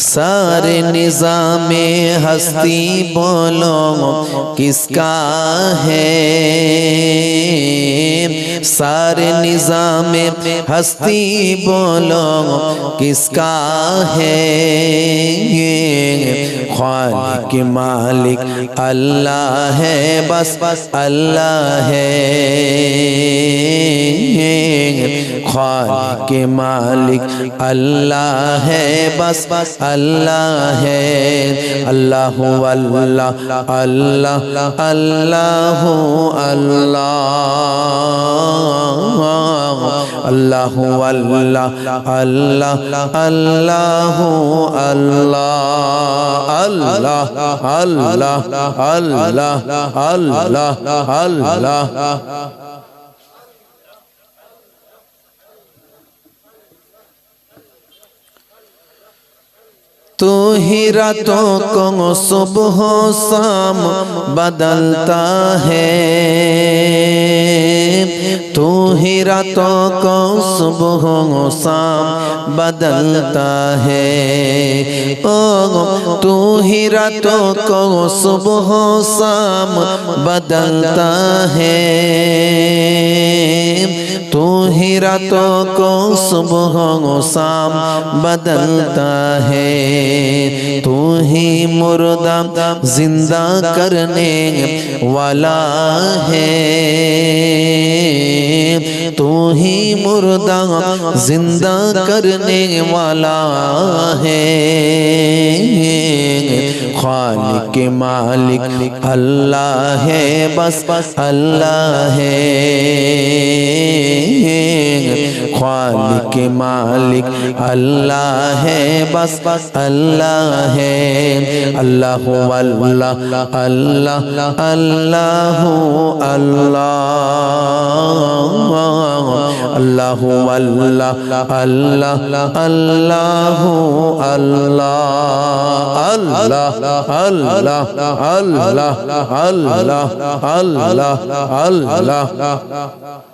سارے نظام ہستی بولو کس کا ہے؟ سارے نظام ہستی بولو کس کا ہے؟ خالق مالک اللہ ہے بس بس اللہ ہے۔ خواہ کے مالک اللہ ہے، بس بس اللہ ہے۔ اللہ ہو اللہ اللہ اللہ ہو اللہ۔ اللہ ہو اللہ اللہ اللہ۔ اللہ اللہ اللہ اللہ اللہ اللہ۔ تو ہی راتوں کو صبح و شام بدلتا ہے۔ تو ہی راتوں کو صبح و شام بدلتا ہے۔ او تو ہی راتوں کو صبح و شام بدلتا ہے۔ تو ہی راتوں کو صبح و شام بدلتا ہے۔ تو ہی مردہ زندہ کرنے والا ہے۔ تو ہی مردہ زندہ کرنے والا ہے۔ خالق مالک اللہ ہے، بس بس اللہ ہے۔ खालिक मालिक अल्लाह है बस बस अल्लाह है अल्लाह अल्लाह अल्लाह अल्लाह अल्लाह अल्लाह अल्लाह अल्लाह अल्लाह अल्लाह अल्लाह अल्लाह अल्लाह अल्लाह अल्लाह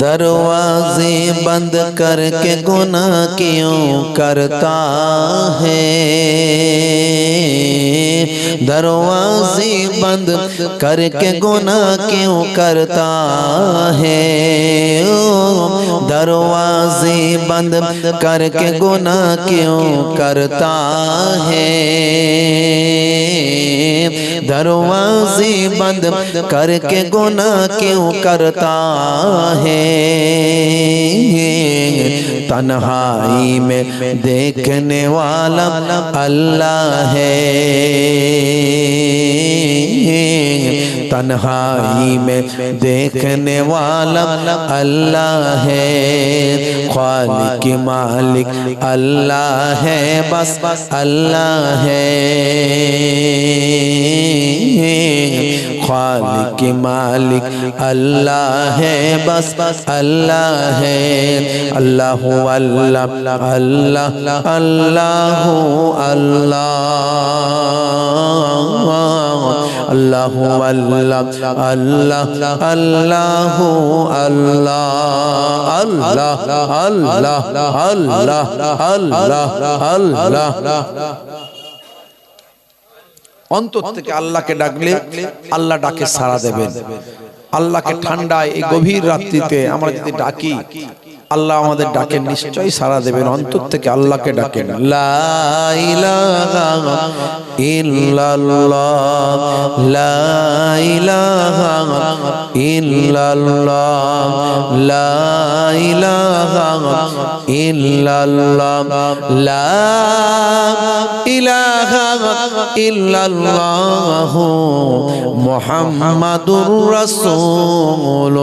دروازے بند کر کے گناہ کیوں کرتا ہے؟ دروازے بند کر کے گناہ کیوں کرتا ہے؟ دروازے بند کر کے گناہ کیوں کرتا ہے؟ دروازے بند کر کے گناہ کیوں کرتا ہے؟ تنہائی میں دیکھنے والا اللہ ہے۔ تنہائی میں دیکھنے والا اللہ ہے، خالق مالک اللہ ہے، بس اللہ ہے۔ خالق مالک اللہ ہے، بس بس اللہ ہے۔ আল্লাহ আল্লাহ আল্লাহ আল্লাহ আল্লাহ আল্লাহ আল্লাহ আল্লাহ আল্লাহ আল্লাহ আল্লাহ আল্লাহ আল্লাহ আল্লাহ আল্লাহ অন্তর থেকে আল্লাহকে ডাকলে আল্লাহ ডাকে সারা দেবেন। আল্লাহকে ঠান্ডায় এই গভীর রাত্রিতে আমরা যদি ডাকি আল্লাহ আমাদের ডাকে নিশ্চয়ই সারা দেবেন। অন্তর থেকে আল্লাহকে ডাকেন। মোহাম্মদুর রসুল্লাহ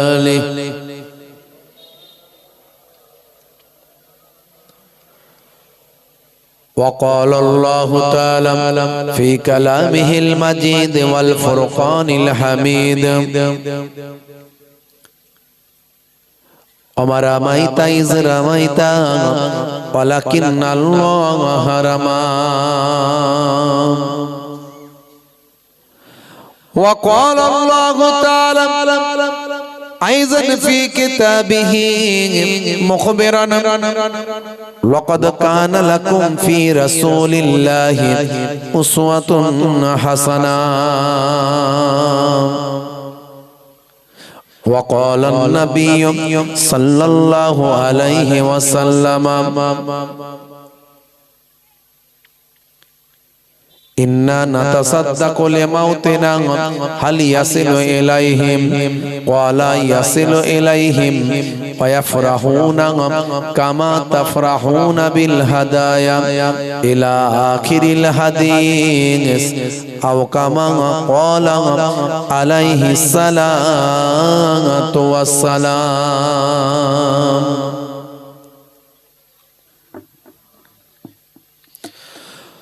وقال الله تعالى في كلامه المجيد والفرقان الحميد وما رميت إذ رميت ولكن الله رمى وقال الله تعالى أيضا في كتابه مخبرا لقد كان لكم في رسول الله أسوة حسنة وقال النبي صلى الله عليه وسلم إنا نتصدق لموتنا هل يصل إليهم ولا يصل إليهم ويفرحون كما تفرحون بالهدايا إلى آخر الحديث أو كما قال عليه الصلاة والسلام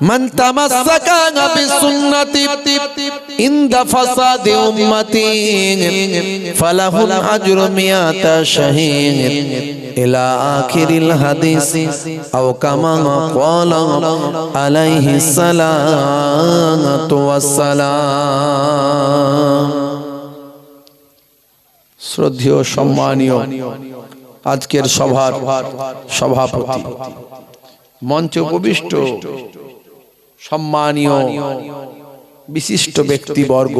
من تمسك بسنتي عند فساد أمتي فله الأجر مئة شهيد إلى آخر الحديث أو كما قال عليه الصلاة والسلام শ্রদ্ধেয় সম্মানীয় আজকের সভার সভাপতি মঞ্চে উপবিষ্ট সম্মানীয় বিশিষ্ট ব্যক্তিবর্গ,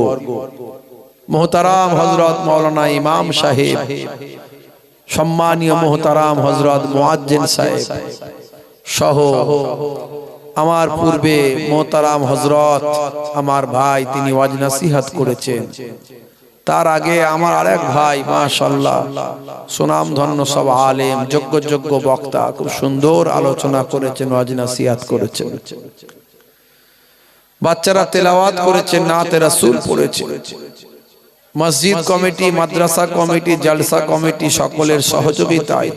মোহতারাম হজরত মৌলানা ইমাম সাহেব, সম্মানীয় মোহতারাম হজরত মোয়াজ্জেন সাহেব সহ আমার পূর্বে মোহতারাম হজরত আমার ভাই তিনি ওয়াজ নাসিহাত করেছেন। তার আগে আমার আরেক ভাই মাশাল্লাহ সুনাম ধন্য সব আলেম, যোগ্য যোগ্য বক্তা, খুব সুন্দর আলোচনা করেছেন, ওয়াজ নাসিহাত করেছেন। বাচ্চারা তেলাওয়াত করেছেন নাতে রাসূল পড়েছে। মসজিদ কমিটি, মাদ্রাসা কমিটি, জলসা কমিটি সকলের সহযোগিতায়।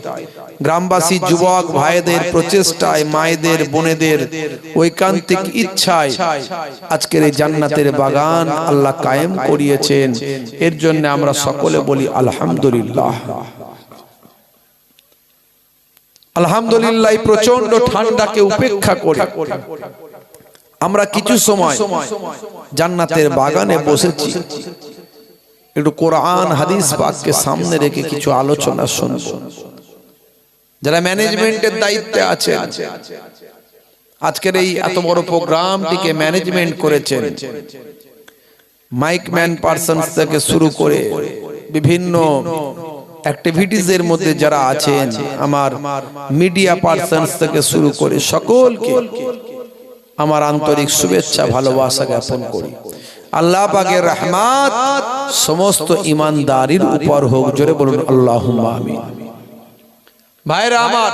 গ্রামবাসী, যুবক ভাইদের প্রচেষ্টায়, মায়েদের, বোনেদের ঐকান্তিক ইচ্ছায় আজকের এই জান্নাতের বাগান আল্লাহ কায়েম করিয়েছেন। এর জন্য আমরা সকলে বলি আলহামদুলিল্লাহ। আলহামদুলিল্লাহ প্রচণ্ড ঠান্ডাকে উপেক্ষা করে। আমরা কিছু সময় জান্নাতের বাগানে বসেছি। একটু কোরআন হাদিস পাককে সামনে রেখে কিছু আলোচনা শুনব। যারা ম্যানেজমেন্টের দায়িত্বে আছেন আজকের এই এত বড় প্রোগ্রামটিকে ম্যানেজমেন্ট করেছেন। মাইক ম্যান পার্সন থেকে শুরু করে বিভিন্ন অ্যাক্টিভিটিস এর মধ্যে যারা আছেন আমার মিডিয়া পার্সন থেকে শুরু করে সকলকে আমার আন্তরিক শুভেচ্ছা, ভালোবাসা জ্ঞাপন করি। আল্লাহ পাকের রহমাত সমস্ত ইমানদারির উপর হোক, জোরে বলুন আল্লাহ আমিন। ভাইরা আমার,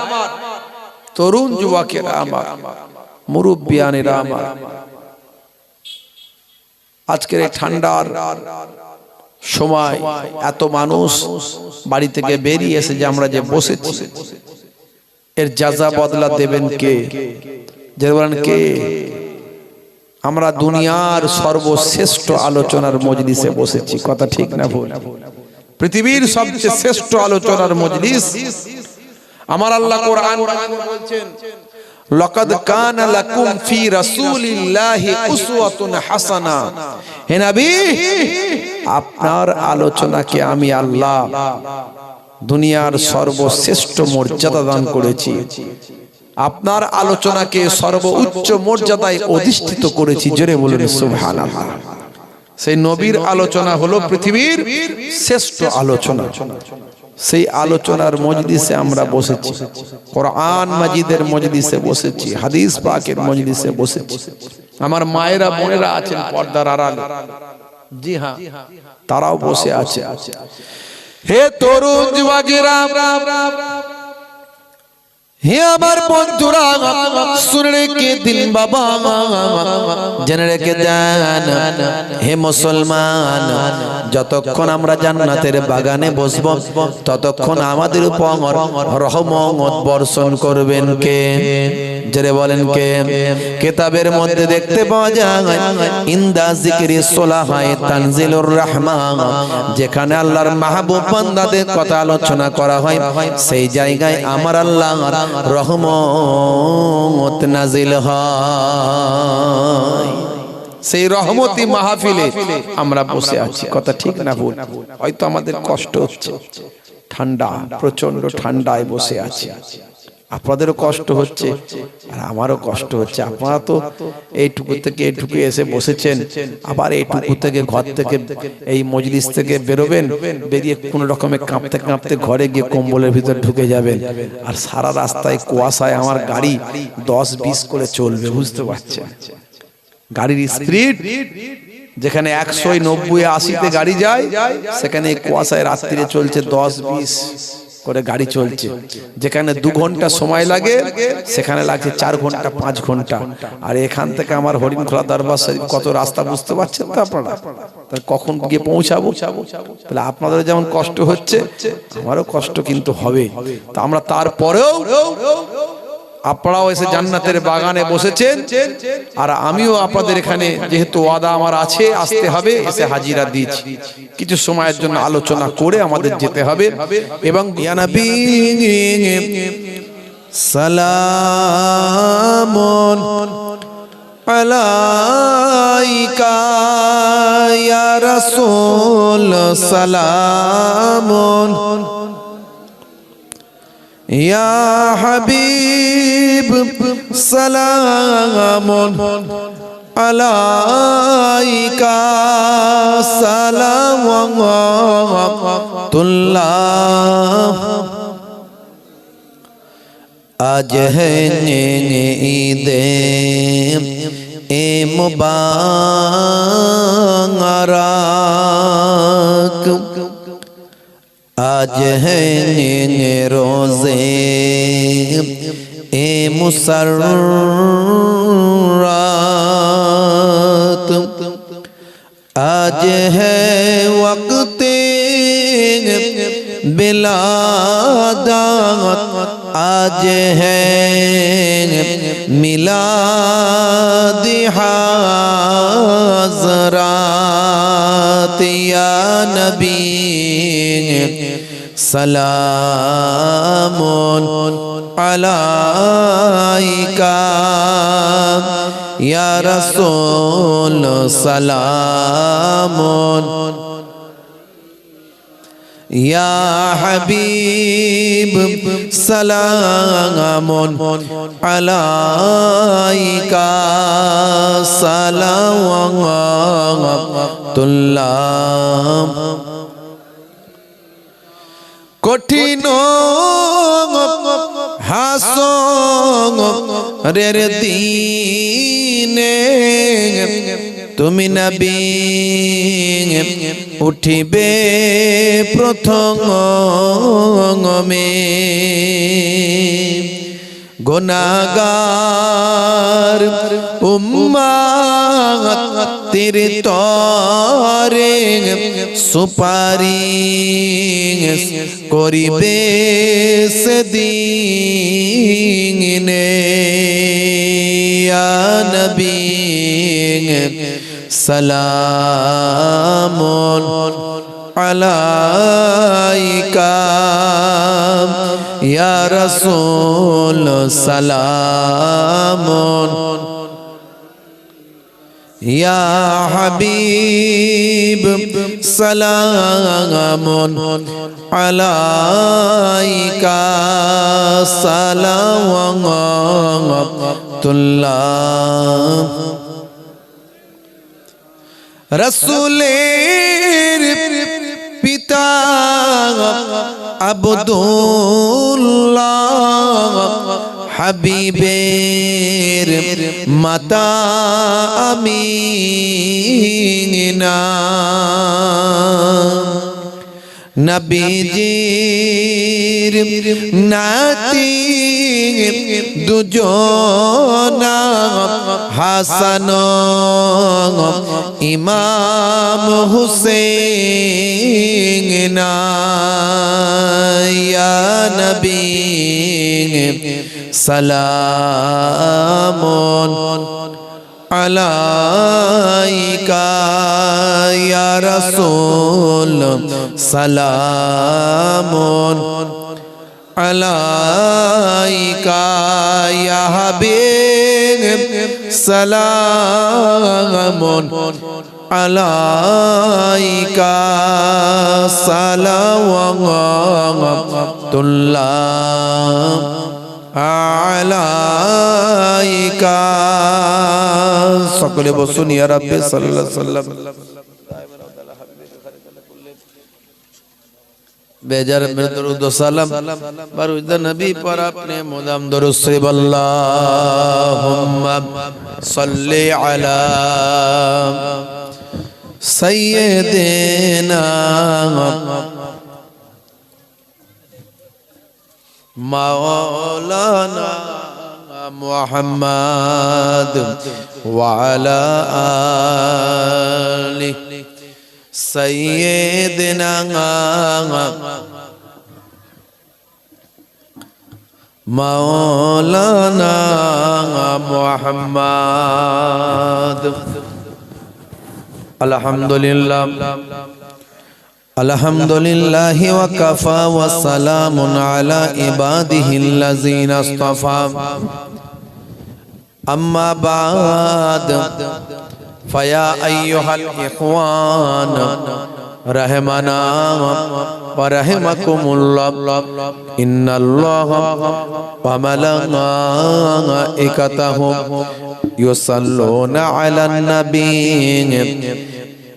তরুণ যুবকেরা আমার, মুরব্বিয়ানেরা আমার, আজকের এই ঠান্ডার সময় এত মানুষ বাড়ি থেকে বেরিয়ে এসে যে আমরা যে বসেছি, এর যাজা বদলা দেবেন কে? যে বলেন কে আমরা দুনিয়ার সর্বশ্রেষ্ঠ আলোচনার মজলিসে বসেছি। কথা ঠিক না ভুল? পৃথিবীর সবচেয়ে শ্রেষ্ঠ আলোচনার মজলিস আমার আল্লাহ কোরআন বলছেন লকাদ কান লাকুম ফি রাসূলিল্লাহি উসওয়াতুন হাসানা। হে নবী আপনার আলোচনাকে আমি আল্লাহ দুনিয়ার সর্বশ্রেষ্ঠ মর্যাদা দান করেছি। আপনার আলোচনাকে সর্বোচ্চ মর্যাদায় অধিষ্ঠিত করেছি, জোরে বলুন, সুবহানাল্লাহ। সেই নবীর আলোচনা হলো পৃথিবীর শ্রেষ্ঠ আলোচনা। সেই আলোচনার মজলিসে আমরা বসেছি। কোরআন মাজিদের মজলিসে বসেছি, হাদিস পাকের মজলিসে বসেছি। আমার মায়েরা, বোনেরা আছেন পর্দার আড়ালে। জি হ্যাঁ তারাও বসে আছে। হে তরুণ যুবকেরা হে আমার বন্ধুরা, শুনে রেখে দিন বাবা। জেনে রেখে দেন, হে মুসলমান, যতক্ষণ আমরা জান্নাতের বাগানে বসব, ততক্ষণ আমাদের উপর রহমত বর্ষণ করবেন কে? জেরে বলেন কে? কেতাবের মধ্যে দেখতে পাওয়া যায়, ইন্দা জিকিরি সোলাহায় তানজিলুর রহমান, যেখানে আল্লাহর মাহবুব বান্দাদের কথা আলোচনা করা হয়, সেই জায়গায় আমার আল্লাহ রহমত নাজিল হয়। সেই রহমতি মাহফিলে আমরা বসে আছি। কথা ঠিক না ভুল? হয়তো আমাদের কষ্ট হচ্ছে। ঠান্ডা প্রচণ্ড ঠান্ডায় বসে আছি। আপনাদেরও কষ্ট হচ্ছে, আর আমারও কষ্ট হচ্ছে। আপনারা তো এইটুকু থেকে এইটুকু এসে বসেছেন, আবার এইটুকু থেকে ঘর থেকে এই মজলিস থেকে বেরোবেন, বেরিয়ে কোনো রকমে কাঁপতে কাঁপতে ঘরে গিয়ে কম্বলের ভিতর ঢুকে যাবেন। আর সারা রাস্তায় কুয়াশায় আমার গাড়ি দশ বিশ করে চলবে, বুঝতে পারছেন? গাড়ির স্পিড যেখানে একশো নব্বই আশিতে গাড়ি যায়, সেখানে কুয়াশায় রাত্রিরে চলছে দশ বিশ। করে গাড়ি চলছে। যেখানে দু ঘণ্টা সময় লাগে সেখানে লাগছে চার ঘণ্টা পাঁচ ঘণ্টা। আর এখান থেকে আমার হরিণ খোলা দরবার শরীফ কত রাস্তা বুঝতে পারছেন তো আপনারা? কখন গিয়ে পৌঁছাবো? তাহলে আপনাদের যেমন কষ্ট হচ্ছে আমারও কষ্ট কিন্তু হবে। তা আমরা তারপরেও আপনারাও এসে জান্নাতের বাগানে বসেছেন। আর আমিও আপনাদের এখানে যেহেতু ওয়াদা আমার আছে আসতে হবে এসে হাজিরা দিয়েছি কিছু সময়ের জন্য আলোচনা করে আমাদের যেতে হবে। এবং সালামুন আলাইকা ইয়া রাসূল সালামুন يا حبيب سلام عليك سلام الله আজ ঈদ এ মুবারক آج ہے روزے۔ اے مسرات آج ہے وقت بلادات آج ہے ملاد حاضرات یا نبی۔ سلام عليك يا رسول سلام يا حبيب سلام عليك صلوات الله কঠিন হাস রের দিনে তুমি নাবি উঠিবে প্রথম মে। গোনাগার উম্মা তীর তরে সুপারি করিবে সেদিনে। নবী সালাম আলাইকা। রাসূল সালামুন। ইয়া হাবিব সালামুন। আলাইকা সালাওয়াতুল্লাহ। রসুলের পিতা আবদুল্লাহ হাবিবের মাতা আমিনা। নবীজির নাতি দুজনা হাসান ইমাম হুসেন নবী সালামুন আলাইকা ইয়া রাসূল আলাইকা ইয়া হাবিব সালামুন আলাইকা সালাওয়াতুল্লাহ আলাইকা। সকলে বসুন ইয়া রাব্বি সাল্লাল্লাহু আলাইহি বেজার মে দরুদ সালাম বারুদ নবী পর আপনি মুদাম দরুদ শরীফ। আল্লাহুম্মা সাল্লি আলা সাইয়্যিদিনা মাওলানা মুহাম্মদ ওয়া আলা আলিহি سيدنا مولانا محمد الحمد لله الحمد لله وكفى وسلام على عباده الذين اصطفى أما بعد ফয়া আইয়ুহাল ইখওয়ান رحمنا ورحمكم الله إن الله وملائكته يصلون على النبي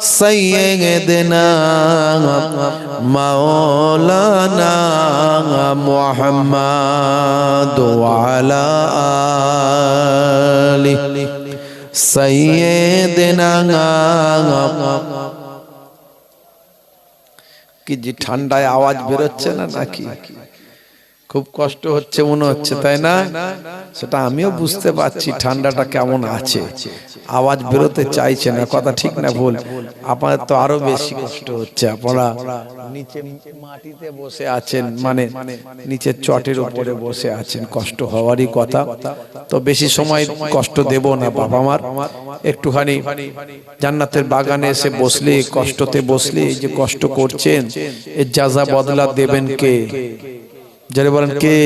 سيدنا مولانا محمد وعلى آله سيدنا কি যে ঠান্ডায় আওয়াজ বেরোচ্ছে না নাকি খুব কষ্ট হচ্ছে মনে হচ্ছে, তাই না? সেটা আমিও বুঝতে পারছি ঠান্ডাটা কেমন আছে। আওয়াজ বেরোতে চাইছে না, কথা ঠিক না ভুল। আপনার তো আরও বেশি কষ্ট হচ্ছে, আপনারা মাটিতে বসে আছেন মানে নিচের চটের উপরে বসে আছেন, কষ্ট হওয়ারই কথা। তো বেশি সময় কষ্ট দেব না, বাবা আমার একটুখানি জান্নাতের বাগানে এসে বসলে, কষ্টতে বসলে যে কষ্ট করছেন, এর যা যা বদলা দেবেন কে? যারা বলেন কে?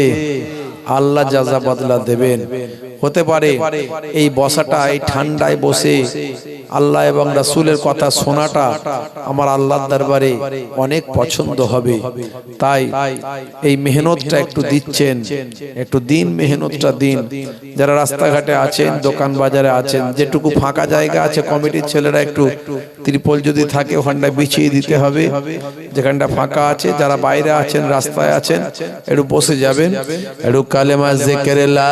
আল্লাহ যাজা বদলা দেবেন। হতে পারে এই বসাটা, এই ঠান্ডায় বসে আল্লাহ এবং রাসুলের কথা শোনাটা আমার আল্লাহর দরবারে অনেক পছন্দ হবে। তাই এই মেহনতটা একটু দিচ্ছেন, একটু দিন মেহনতটা দিন। যারা রাস্তাঘাটে আছেন, দোকান বাজারে আছেন, যেটুকু ফাঁকা জায়গা আছে, কমিটির ছেলেরা একটু ত্রিপল যদি থাকে, ওখানটা বিছিয়ে দিতে হবে। যেখানটা ফাঁকা আছে, যারা বাইরে আছেন, রাস্তায় আছেন, একটু বসে যাবেন। একটু কালেমা জেকের লা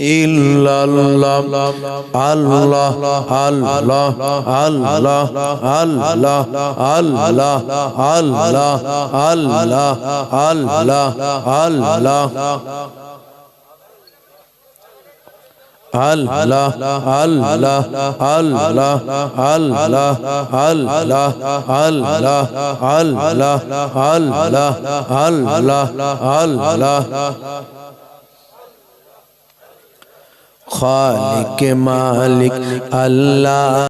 illallah Allah Allah Allah Allah Allah Allah Allah Allah Allah Allah Allah Allah Allah Allah Allah Allah Allah Allah Allah خالق مالک اللہ